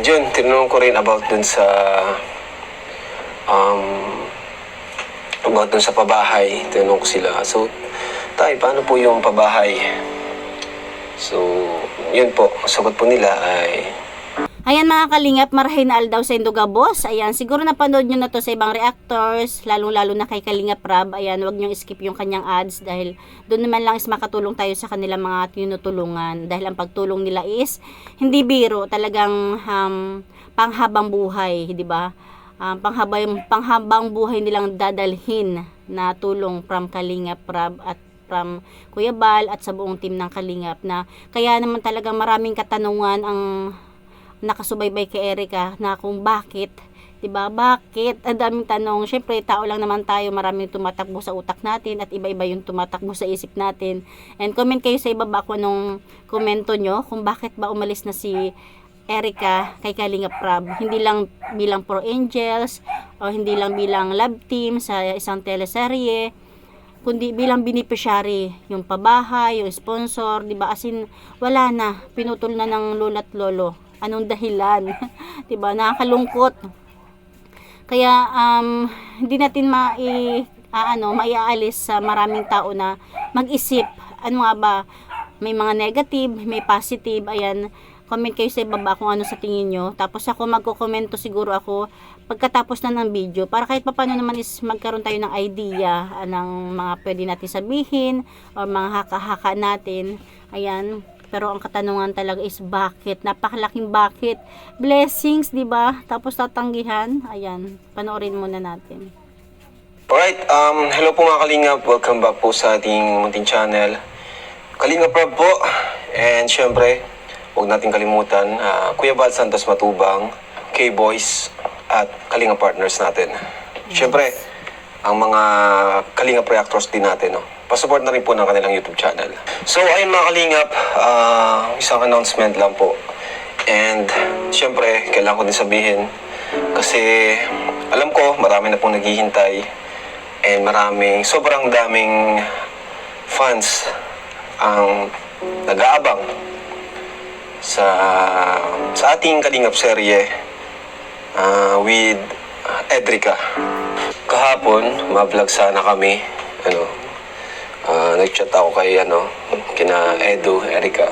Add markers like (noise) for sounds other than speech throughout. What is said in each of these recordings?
And yun, tinanong ko rin about dun sa um, about dun sa pabahay. Tinanong ko sila. So, tay, paano po yung pabahay? So, yun po. Ang sagot po nila ay Ayan mga kalingap, marahin na aldaw sa Indogabos. Ayan, siguro napanood nyo na to sa ibang reactors, lalong-lalo na kay Kalingap Rab. Ayan, wag nyo skip yung kanyang ads dahil doon naman lang is makatulong tayo sa kanila mga tinutulungan. Dahil ang pagtulong nila is hindi biro, talagang um, panghabang buhay, di ba? Um, panghabang, panghabang buhay nilang dadalhin na tulong from Kalingap Rab at from Kuya Bal at sa buong team ng Kalingap na kaya naman talagang maraming katanungan ang nakasubaybay kay Erica na kung bakit 'di ba? Bakit? Ang daming tanong. Syempre, tao lang naman tayo, maraming tumatakbo sa utak natin at iba-iba yung tumatakbo sa isip natin. And comment kayo sa ibaba kung anong komento nyo kung bakit ba umalis na si Erica kay Kalinga Prab. Hindi lang bilang Pro Angels o hindi lang bilang love team sa isang teleserye kundi bilang beneficiary, yung pabahay, yung sponsor, 'di ba? As in, wala na, pinutol na ng lolo at lolo. Anong dahilan? (laughs) 'Di ba? Nakakalungkot. Kaya um, hindi natin mai ah, ano, maiaalis sa maraming tao na mag-isip. Ano nga ba? May mga negative, may positive. Ayan, comment kayo sa ibaba kung ano sa tingin nyo. Tapos ako magko-komento siguro ako pagkatapos na ng video para kahit paano naman is magkaroon tayo ng idea ah, ng mga pwede natin sabihin or mga haka-haka natin. Ayan. Pero ang katanungan talaga is bakit? Napakalaking bakit. Blessings, di ba? Tapos tatanggihan. Ayan. Panoorin muna natin. Alright, um, hello po mga Kalingap. Welcome back po sa ating munting channel. Kalingap Rob po. And syempre, huwag natin kalimutan, ah, Kuya Bal Santos Matubang, K-Boys, at Kalingap Partners natin. Syempre, ang mga Kalingap Reactors din natin, no? Pasupport na rin po ng kanilang YouTube channel. So, ayun mga Kalingap, ah, isang announcement lang po. And, syempre, kailangan ko din sabihin, kasi alam ko, marami na pong naghihintay and maraming, sobrang daming fans ang nag-aabang sa sa ating Kalingap serye ah, with Edrica. Kahapon, ma-vlog sana kami. Ano, ah, nag-chat ako kay ano, kina Edu, Erica,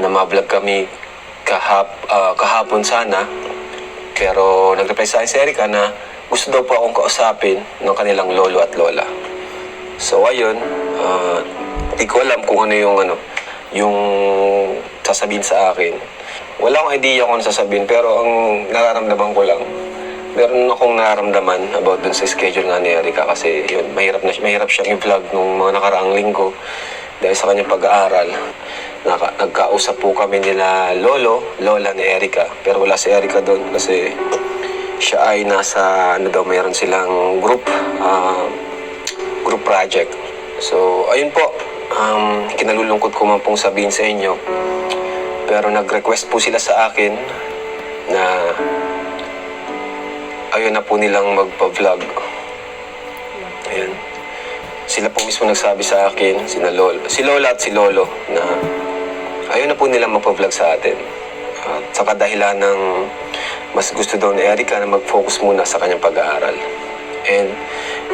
na ma-vlog kami kahap, ah, kahapon sana. Pero nag-reply sa si Erica na gusto daw po akong kausapin ng kanilang lolo at lola. So ayun, di ko alam kung ano yung ano, yung sasabihin sa akin. Wala akong idea kung ano sasabihin, pero ang nararamdaman ko lang, meron akong nararamdaman about dun sa schedule nga ni Erika kasi yun, mahirap, na, mahirap siyang i-vlog nung mga nakaraang linggo dahil sa kanyang pag-aaral. Naka, nagkausap po kami nila Lolo, Lola ni Erika, pero wala si Erika doon kasi siya ay nasa, ano daw, mayroon silang group, ah, group project. So, ayun po, um, kinalulungkot ko man pong sabihin sa inyo, pero nag-request po sila sa akin na ayaw na po nilang magpa-vlog. Ayan. Sila po mismo nagsabi sa akin, si, Lolo, si Lola at si Lolo, na ayaw na po nilang magpa-vlog sa atin. At sa kadahilan ng mas gusto daw ni Erica na mag-focus muna sa kanyang pag-aaral. And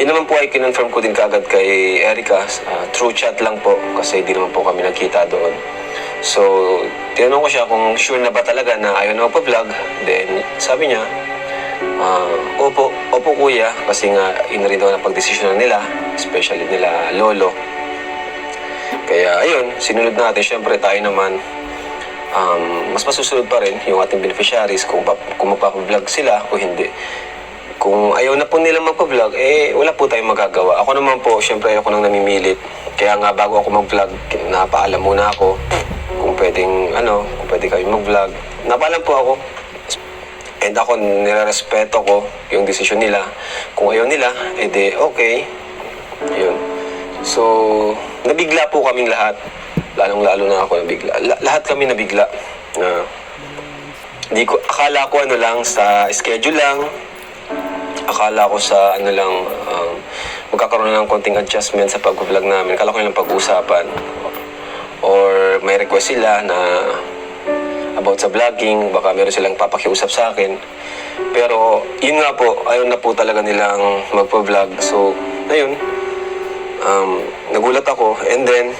yun naman po ay kinonfirm ko din kagad kay Erica, uh, through chat lang po, kasi di naman po kami nagkita doon. So, tinanong ko siya kung sure na ba talaga na ayaw na magpa-vlog. Then, sabi niya, ah, opo, opo kuya, kasi nga yun rin daw ang pagdesisyon nila, especially nila lolo. Kaya ayun, sinunod natin. Siyempre tayo naman, um, mas masusunod pa rin yung ating beneficiaries kung, pa, kung magpapablog sila o hindi. Kung ayaw na po nila magpa-vlog, eh wala po tayong magagawa. Ako naman po, syempre ako nang namimilit. Kaya nga bago ako mag-vlog, napaalam muna ako kung pwedeng, ano, kung pwede kayo mag-vlog. Napaalam po ako. And ako, nirerespeto ko yung desisyon nila. Kung ayaw nila, edi okay. Yun. So, nabigla po kaming lahat. Lalong-lalo na ako nabigla. La- lahat kami nabigla. Na, di ko, akala ko ano lang, sa schedule lang. Akala ko sa ano lang, um, magkakaroon ng konting adjustment sa pag-vlog namin. Akala ko yung pag-uusapan. Or may request sila na about sa vlogging, baka meron silang papakiusap sa akin. Pero yun nga po, ayaw na po talaga nilang magpa-vlog. So, ayun, um, nagulat ako. And then,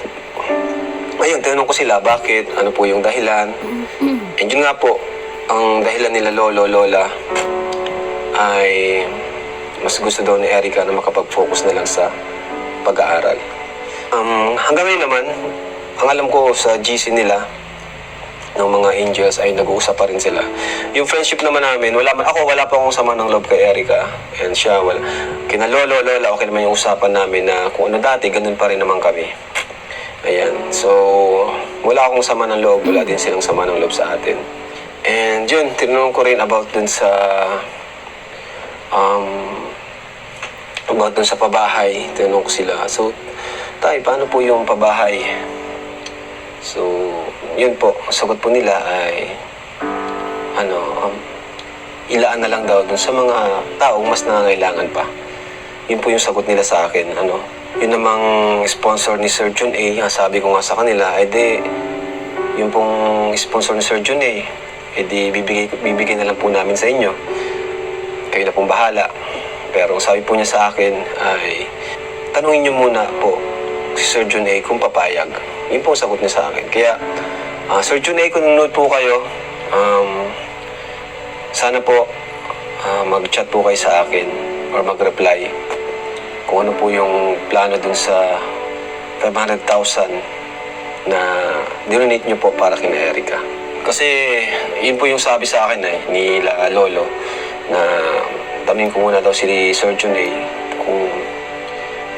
ayun, tinanong ko sila, bakit? Ano po yung dahilan? And yun nga po, ang dahilan nila lolo, lola, ay mas gusto daw ni Erica na makapag-focus na lang sa pag-aaral. Um, hanggang ngayon naman, ang alam ko sa GC nila, ng mga angels ay nag-uusap pa rin sila. Yung friendship naman namin, wala man, ako wala pa akong sama ng loob kay Erica. And siya, wala. Kina lolo, lola, okay naman yung usapan namin na kung ano dati, ganun pa rin naman kami. Ayan. So, wala akong sama ng loob, wala din silang sama ng loob sa atin. And yun, tinanong ko rin about dun sa um, about dun sa pabahay. Tinanong ko sila. So, tay, paano po yung pabahay? So, yun po, sagot po nila ay ano, um, ilaan na lang daw dun sa mga taong mas nangangailangan pa. Yun po yung sagot nila sa akin, ano. Yun namang sponsor ni Sir Jun A, sabi ko nga sa kanila, ay di, yung pong sponsor ni Sir Jun A, eh di bibigay, bibigay na lang po namin sa inyo. Kayo na pong bahala. Pero sabi po niya sa akin ay, tanungin niyo muna po si Sir Jun A kung papayag. Yun po ang sagot niya sa akin. Kaya, ah, Sir Jun A, kung nanonood po kayo, um, sana po ah, mag-chat po kayo sa akin or mag-reply kung ano po yung plano dun sa 500,000 na dinonate nyo po para kina Erica. Kasi yun po yung sabi sa akin eh, ni La Lolo na tamin ko muna daw si Sir Jun A kung,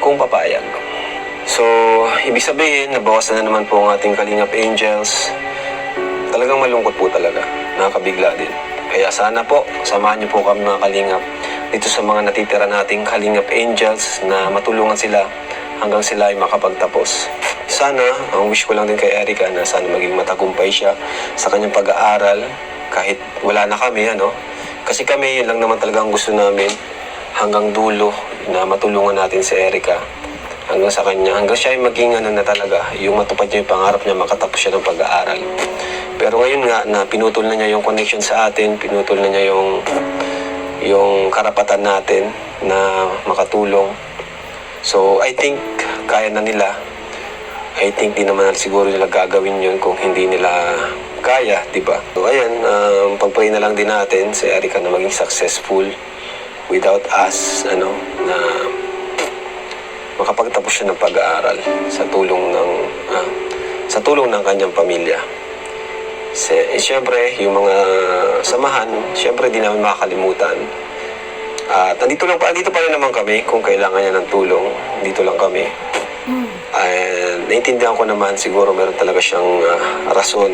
kung papayag. So, ibig sabihin, nabawasan na naman po ang ating Kalingap Angels. Talagang malungkot po talaga. Nakakabigla din. Kaya sana po, samahan niyo po kami mga Kalingap dito sa mga natitira nating Kalingap Angels na matulungan sila hanggang sila ay makapagtapos. Sana, ang wish ko lang din kay Erica na sana maging matagumpay siya sa kanyang pag-aaral kahit wala na kami, ano. Kasi kami, yun lang naman talaga ang gusto namin hanggang dulo na matulungan natin si Erica hanggang sa kanya, hanggang siya ay maging ano na talaga, yung matupad niya yung pangarap niya, makatapos siya ng pag-aaral. Pero ngayon nga, na pinutol na niya yung connection sa atin, pinutol na niya yung yung karapatan natin na makatulong. So, I think kaya na nila. I think di naman siguro nila gagawin yun kung hindi nila kaya, di ba? So, ayan, um, pagpray na lang din natin si Erica na maging successful without us, ano, na makapagtapos siya ng pag-aaral sa tulong ng ah, sa tulong ng kanyang pamilya. Eh, siyempre, yung mga samahan, siyempre di namin makakalimutan. At nandito lang pa, dito pa rin naman kami kung kailangan niya ng tulong. Dito lang kami. And naiintindihan ko naman siguro meron talaga siyang ah, rason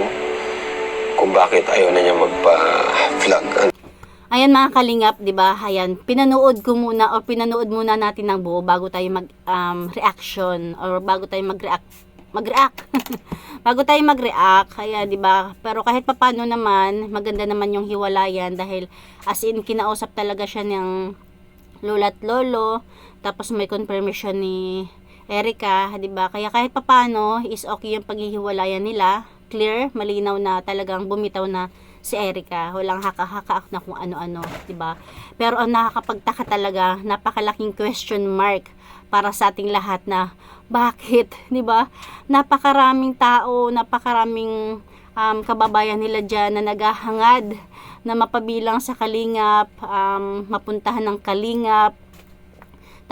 kung bakit ayaw na niya magpa-vlog. Ayan mga kalingap, 'di ba? Ayan, pinanood ko muna or pinanood muna natin ng buo bago tayo mag um, reaction or bago tayo mag-react mag-react. (laughs) bago tayo mag-react, kaya 'di ba? Pero kahit papano naman, maganda naman yung hiwalayan dahil as in kinausap talaga siya ng lola't lolo, tapos may confirmation ni Erica, 'di ba? Kaya kahit papano is okay yung paghihiwalayan nila. Clear, malinaw na talagang bumitaw na si Erica. Walang haka-haka na kung ano-ano, 'di ba? Pero ang nakakapagtaka talaga, napakalaking question mark para sa ating lahat na bakit, 'di ba? Napakaraming tao, napakaraming um, kababayan nila diyan na naghahangad na mapabilang sa kalingap, um, mapuntahan ng kalingap,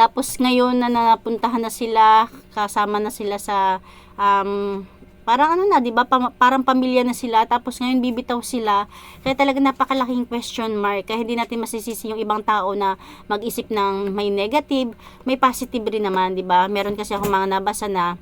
tapos ngayon na napuntahan na sila, kasama na sila sa um, parang ano na, 'di ba? Pam- parang pamilya na sila. Tapos ngayon bibitaw sila. Kaya talaga napakalaking question mark. Kaya hindi natin masisisi yung ibang tao na mag-isip ng may negative, may positive rin naman, 'di ba? Meron kasi ako mga nabasa na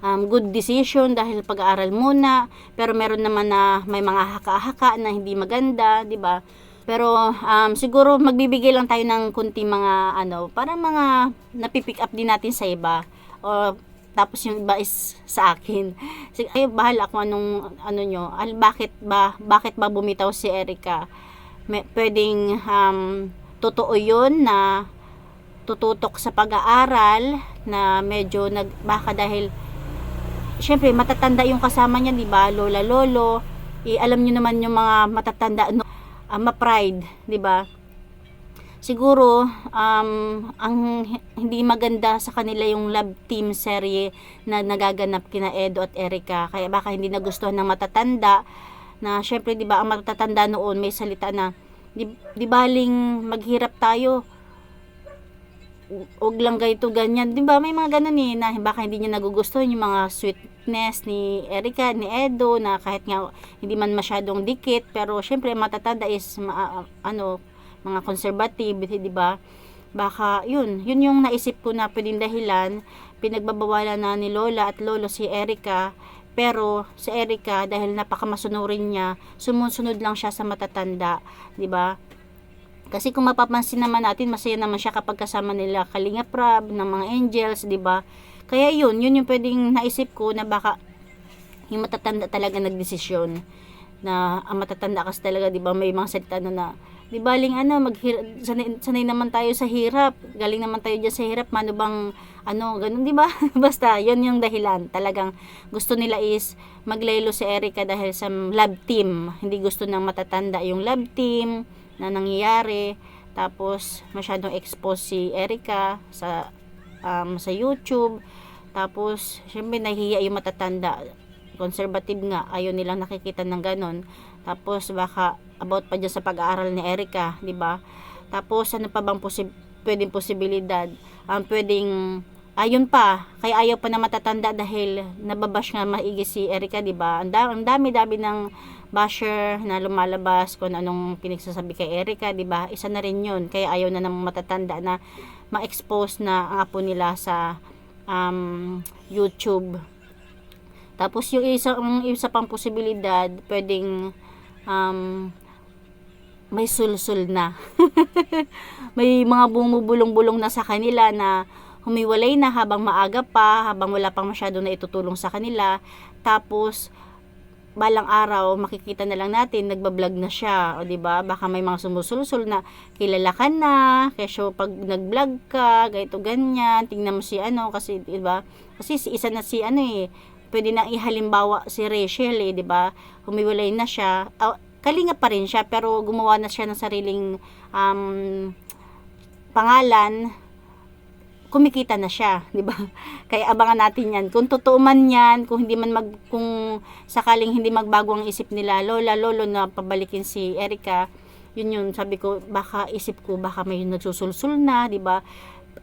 um, good decision dahil pag-aaral muna pero meron naman na may mga haka-haka na hindi maganda, 'di ba? Pero um, siguro magbibigay lang tayo ng kunti mga ano, para mga napipick up din natin sa iba. O tapos yung iba is sa akin. (laughs) Sige, ay bahala kung anong ano nyo. Al bakit ba bakit ba bumitaw si Erica? May, pwedeng um, totoo 'yun na tututok sa pag-aaral na medyo nag baka dahil syempre matatanda yung kasama niya, 'di ba? Lola lolo. eh, alam nyo naman yung mga matatanda, no, ah, ma-pride, di ba? Siguro, um, ang hi- hindi maganda sa kanila yung love team serye na nagaganap kina Edo at Erica. Kaya baka hindi nagustuhan ng matatanda na syempre 'di ba ang matatanda noon may salita na di, di baling maghirap tayo og lang ganito ganyan. 'Di ba? May mga ganun eh na baka hindi niya nagugustuhan yung mga sweetness ni Erica, ni Edo na kahit nga hindi man masyadong dikit pero syempre matatanda is ma- ano mga conservative, 'di ba? Baka yun, yun yung naisip ko na pwedeng dahilan pinagbabawalan na ni Lola at Lolo si Erica pero si Erica dahil napakamasunurin niya sumusunod lang siya sa matatanda 'di ba kasi kung mapapansin naman natin, masaya naman siya kapag kasama nila Kalinga Prab, ng mga angels, 'di ba? Kaya yun, yun yung pwedeng naisip ko na baka yung matatanda talaga nagdesisyon na ang matatanda kasi talaga 'di ba may mga salita na, na di baling ano maghir sanay, sanay naman tayo sa hirap. Galing naman tayo diyan sa hirap mano bang ano ganun di ba? (laughs) Basta yun yung dahilan. Talagang gusto nila is maglaylo si Erica dahil sa lab team. Hindi gusto ng matatanda yung lab team na nangyayari. Tapos masyadong expose si Erica sa um, sa YouTube. Tapos syempre nahihiya yung matatanda. Conservative nga ayaw nilang nakikita ng ganon tapos baka about pa dyan sa pag-aaral ni Erica di ba? Tapos ano pa bang posib pwedeng posibilidad? Ang pwedeng ayun pa kaya ayaw pa na matatanda dahil nababash nga maigi si Erica di ba? Ang dami-dami ng basher na lumalabas kung anong pinagsasabi kay Erica di ba? Isa na rin yun kaya ayaw na ng matatanda na ma-expose na ang apo nila sa um, YouTube. Tapos yung isa, yung isa pang posibilidad, pwedeng um, may sulsul na. (laughs) may mga bumubulong-bulong na sa kanila na humiwalay na habang maaga pa, habang wala pang masyado na itutulong sa kanila. Tapos, balang araw makikita na lang natin nagba-vlog na siya o ba baka may mga sumusulsul na kilala ka na kesyo pag nag-vlog ka ganito ganyan tingnan mo si ano kasi ba kasi si isa na si ano eh pwede na ihalimbawa si Rachel eh di ba humiwalay na siya Ah, kalinga pa rin siya pero gumawa na siya ng sariling um, pangalan kumikita na siya, 'di ba? (laughs) Kaya abangan natin 'yan. Kung totoo man 'yan, kung hindi man mag kung sakaling hindi magbago ang isip nila, lola, lolo na pabalikin si Erica, yun yun, sabi ko, baka isip ko, baka may nagsusulsul na, 'di ba?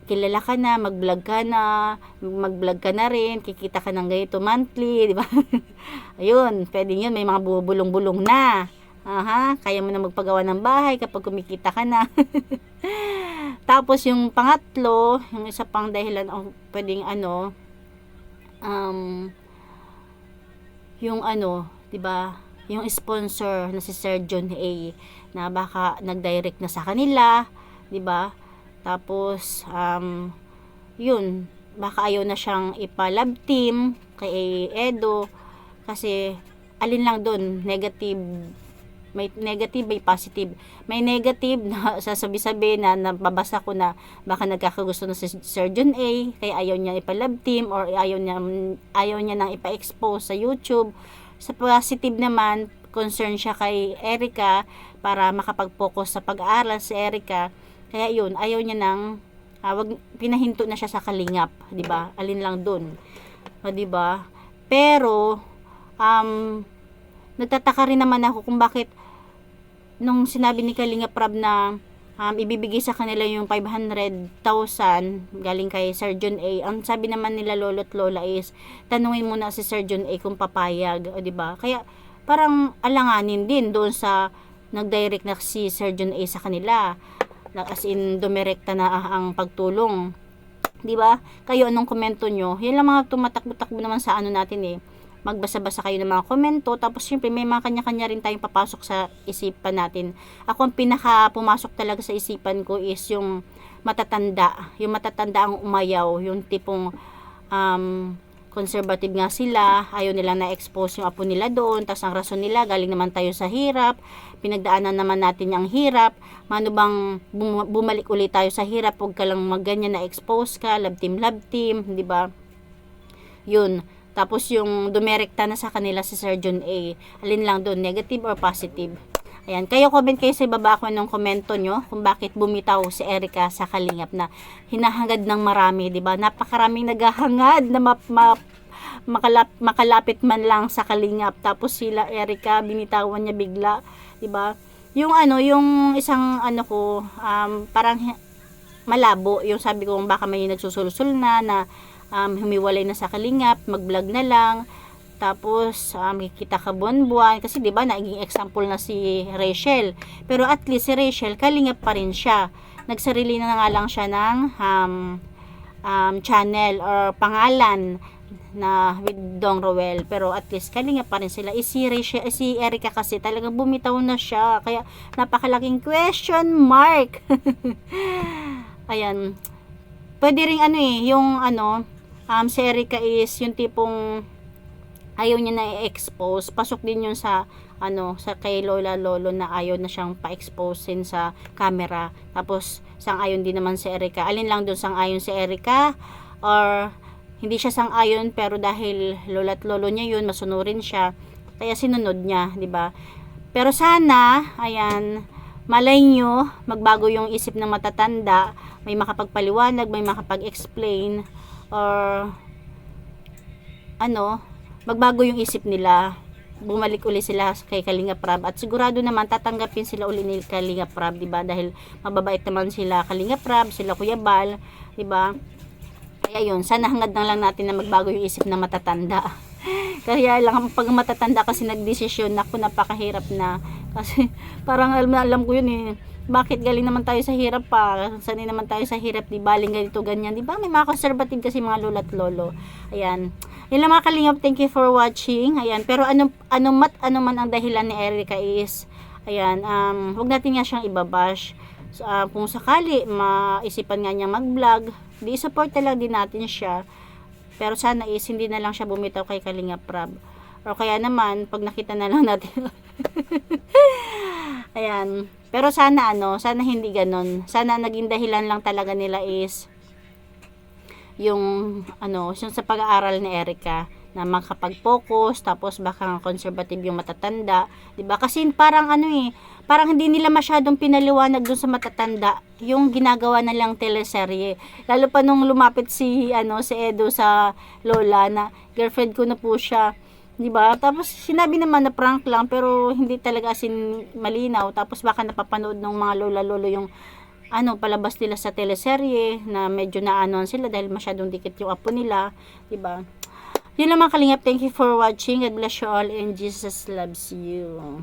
Kilala ka na, mag-vlog ka na, mag-vlog ka na rin, kikita ka ng ganito monthly, 'di ba? (laughs) Ayun, pwede yun, may mga bubulong-bulong na. Aha, kaya mo na magpagawa ng bahay kapag kumikita ka na. (laughs) Tapos yung pangatlo, yung isa pang dahilan o pwedeng ano um yung ano, 'di ba? Yung sponsor na si Sir John A na baka nag-direct na sa kanila, 'di ba? Tapos um yun, baka ayaw na siyang ipa-lab team kay Edo kasi alin lang doon negative may negative, may positive. May negative na (laughs) sasabi-sabi na nababasa ko na baka nagkakagusto na si John A, kaya ayaw niya ipa-love team or ayaw niya, ayaw niya nang ipa-expose sa YouTube. Sa positive naman, concern siya kay Erica para makapag-focus sa pag-aaral si Erica. Kaya yun, ayaw niya nang ah, wag, pinahinto na siya sa kalingap, 'di ba? Alin lang doon. 'di ba? Pero um nagtataka rin naman ako kung bakit nung sinabi ni Kalinga Prab na um, ibibigay sa kanila yung 500,000 galing kay Sir John A. Ang sabi naman nila lolo at lola is tanungin muna si Sir John A kung papayag, di ba? Kaya parang alanganin din doon sa nag-direct na si Sir John A sa kanila. Na- As in dumirekta na ang pagtulong. 'Di ba? Kayo anong komento nyo? Yan lang mga tumatakbo-takbo naman sa ano natin eh magbasa-basa kayo ng mga komento tapos syempre may mga kanya-kanya rin tayong papasok sa isipan natin ako ang pinaka pumasok talaga sa isipan ko is yung matatanda yung matatanda ang umayaw yung tipong um, conservative nga sila ayaw nila na-expose yung apo nila doon tapos ang rason nila galing naman tayo sa hirap pinagdaanan naman natin yung hirap mano bang bum- bumalik ulit tayo sa hirap huwag ka lang magganyan na expose ka love team love team di ba yun Tapos yung dumirekta na sa kanila si Sir John A. Alin lang doon, negative or positive. Ayan, kayo comment kayo sa ibaba ko ng komento nyo kung bakit bumitaw si Erica sa kalingap na hinahangad ng marami, di ba? Napakaraming naghahangad na map, map, makalap, makalapit man lang sa kalingap. Tapos sila Erica, binitawan niya bigla, di ba? Yung ano, yung isang ano ko, um, parang malabo, yung sabi ko baka may nagsusulsul na na um, humiwalay na sa kalingap, mag-vlog na lang, tapos um, kikita ka buwan-buwan kasi 'di ba naging example na si Rachel. Pero at least si Rachel kalingap pa rin siya. Nagsarili na nga lang siya ng um, um, channel or pangalan na with Dong Roel pero at least kalingap pa rin sila. Eh, si, Rachel, eh, si Erica kasi talagang bumitaw na siya kaya napakalaking question mark. (laughs) Ayan. Pwede ring ano eh, yung ano, um, si Erica is yung tipong ayaw niya na i-expose. Pasok din yun sa ano, sa kay Lola Lolo na ayaw na siyang pa-exposein sa camera. Tapos sang-ayon din naman si Erica. Alin lang doon sang-ayon si Erica or hindi siya sang-ayon pero dahil Lola at Lolo niya yun, masunurin siya. Kaya sinunod niya, 'di ba? Pero sana, ayan, malay nyo, magbago yung isip ng matatanda, may makapagpaliwanag, may makapag-explain, or ano, magbago yung isip nila, bumalik uli sila kay Kalinga Prab. At sigurado naman tatanggapin sila uli ni Kalinga Prab, 'di ba? Dahil mababait naman sila Kalinga Prab, sila Kuya Bal, 'di ba? Kaya yun, sana hangad na lang natin na magbago yung isip ng matatanda. (laughs) Kaya lang pag matatanda kasi nagdesisyon ako napakahirap na. Kasi (laughs) parang alam, alam ko yun eh bakit galing naman tayo sa hirap pa? Sanay naman tayo sa hirap di baling ganito ganyan di ba? May mga conservative kasi mga lolo at lolo. Ayan yun lang mga kalingap thank you for watching ayan pero ano ano mat ano man ang dahilan ni Erica is ayan um wag natin nga siyang ibabash So, ah, kung sakali maisipan nga niya mag-vlog di support lang din natin siya pero sana is hindi na lang siya bumitaw kay Kalinga Prab. O kaya naman, pag nakita na lang natin. (laughs) Ayan. Pero sana ano, sana hindi ganon. Sana naging dahilan lang talaga nila is yung ano, yung sa pag-aaral ni Erica na makapag-focus tapos baka conservative yung matatanda 'di ba? Kasi parang ano eh parang hindi nila masyadong pinaliwanag dun sa matatanda yung ginagawa na lang teleserye. Lalo pa nung lumapit si ano si Edo sa lola na girlfriend ko na po siya 'di ba? Tapos sinabi naman na prank lang pero hindi talaga asin malinaw. Tapos baka napapanood ng mga lola lolo yung ano palabas nila sa teleserye na medyo naanoan sila dahil masyadong dikit yung apo nila 'di ba yun lang mga kalingap. Thank you for watching. God bless you all and Jesus loves you.